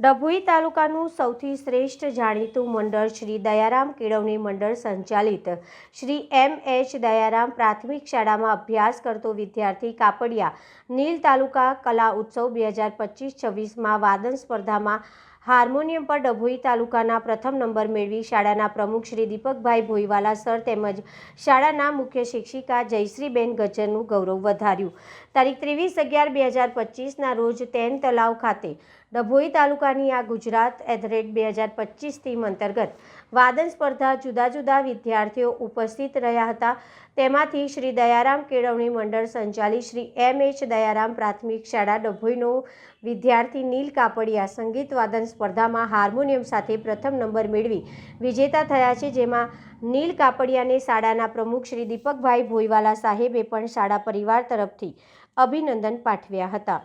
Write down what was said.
ડભોઈ તાલુકાનું સૌથી શ્રેષ્ઠ જાણીતું મંડળ શ્રી દયારામ કેળવણી મંડળ સંચાલિત. શ્રી એમ એચ દયારામ પ્રાથમિક શાળામાં અભ્યાસ કરતો વિદ્યાર્થી કાપડિયા, નીલ તાલુકા કલા ઉત્સવ બે હજાર પચીસ છવ્વીસમાં વાદન સ્પર્ધામાં હાર્મોનિયમ પર ડભોઈ તાલુકાના પ્રથમ નંબર મેળવી શાળાના પ્રમુખ શ્રી દીપકભાઈ ભોઈવાલા સર તેમજ શાળાના મુખ્ય શિક્ષિકા જયશ્રીબેન ગજ્જરનું ગૌરવ વધાર્યું. તારીખ ત્રેવીસ અગિયાર બે હજાર પચીસના રોજ તેન તલાવ ખાતે ડભોઈ તાલુકાની આ ગુજરાત એથરેટ બે હજાર પચીસ થીમ અંતર્ગત વાદન સ્પર્ધા જુદા જુદા વિદ્યાર્થીઓ ઉપસ્થિત રહ્યા હતા. તેમાંથી શ્રી દયારામ કેળવણી મંડળ સંચાલિત શ્રી એમ એચ દયારામ પ્રાથમિક શાળા ડભોઈનો વિદ્યાર્થી નીલ કાપડિયા સંગીત વાદન સ્પર્ધામાં હાર્મોનિયમ સાથે પ્રથમ નંબર મેળવી વિજેતા થયા છે. જેમાં નીલ કાપડિયાને શાળાના પ્રમુખ શ્રી દીપકભાઈ ભોઈવાલા સાહેબે પણ શાળા પરિવાર તરફથી અભિનંદન પાઠવ્યા હતા.